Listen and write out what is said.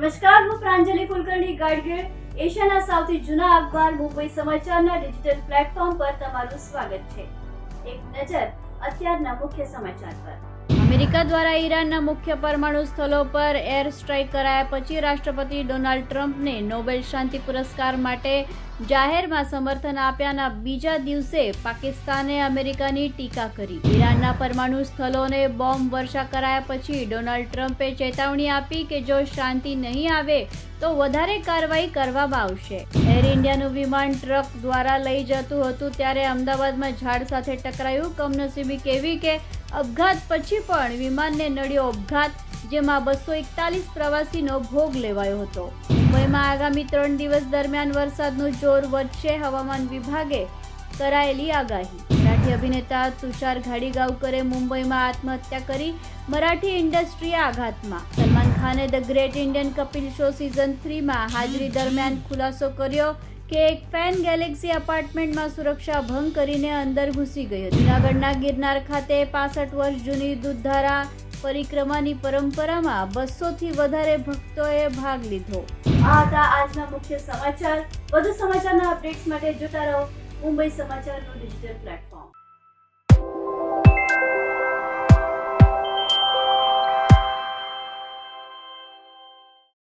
નમસ્કાર, હું પ્રાંજલિ કુલકર્ણી ગાડગીળ એશિયાના સૌથી જૂના અખબાર, મુંબઈ સમાચારના ડિજિટલ પ્લેટફોર્મ પર તમારું સ્વાગત છે. એક નજર અત્યારના મુખ્ય સમાચાર પર. અમેરિકા દ્વારા ઈરાનના મુખ્ય પરમાણુ સ્થળો પર એર સ્ટ્રાઇક કરાયા પછી રાષ્ટ્રપતિ ડોનાલ્ડ ટ્રમ્પને નોબેલ શાંતિ પુરસ્કાર માટે જાહેરમાં સમર્થન આપ્યાના બીજા દિવસે પાકિસ્તાને અમેરિકાની ટીકા કરી. ઈરાનના પરમાણુ સ્થળોને બોમ્બ વર્ષા કરાયા પછી ડોનાલ્ડ ટ્રમ્પે ચેતવણી આપી કે જો શાંતિ નહીં આવે તો વધારે કાર્યવાહી કરવામાં આવશે. એર ઇન્ડિયાનું વિમાન ટ્રક દ્વારા લઈ જતું હતું ત્યારે અમદાવાદમાં ઝાડ સાથે ટકરાયું. કમનસીબી કેવી કે અપઘાત પછી પણ વિમાનને નડ્યો અપઘાત, જેમાં બસો એકતાલીસ પ્રવાસીનો ભોગ લેવાયો હતો. મુંબઈમાં આગામી ત્રણ દિવસ દરમિયાન વરસાદનું જોર વધશે હવામાન વિભાગે કરાયેલી આગાહી. મરાઠી અભિનેતા તુષાર ઘાડીગાવકરે મુંબઈમાં આત્મહત્યા કરી મરાઠી ઇન્ડસ્ટ્રી આઘાતમાં. સલમાન ખાને the great Indian Kapil show season થ્રીમાં હાજરી દરમિયાન ખુલાસો કર્યો. કે એક ફેન ગેલેક્સી અપાર્ટમેન્ટમાં સુરક્ષા ભંગ કરીને અંદર ઘૂસી ગયો જૂનાગઢના ગિરનાર ખાતે પાસઠ વર્ષ જૂની દૂધધારા પરિક્રમાની પરંપરામાં બસોથી વધારે ભક્તોએ ભાગ લીધો. આ હતા આજના મુખ્ય સમાચાર. વધુ સમાચારના અપડેટ્સ માટે જોતા રહો મુંબઈ સમાચારનું ડિજિટલ પ્લેટફોર્મ.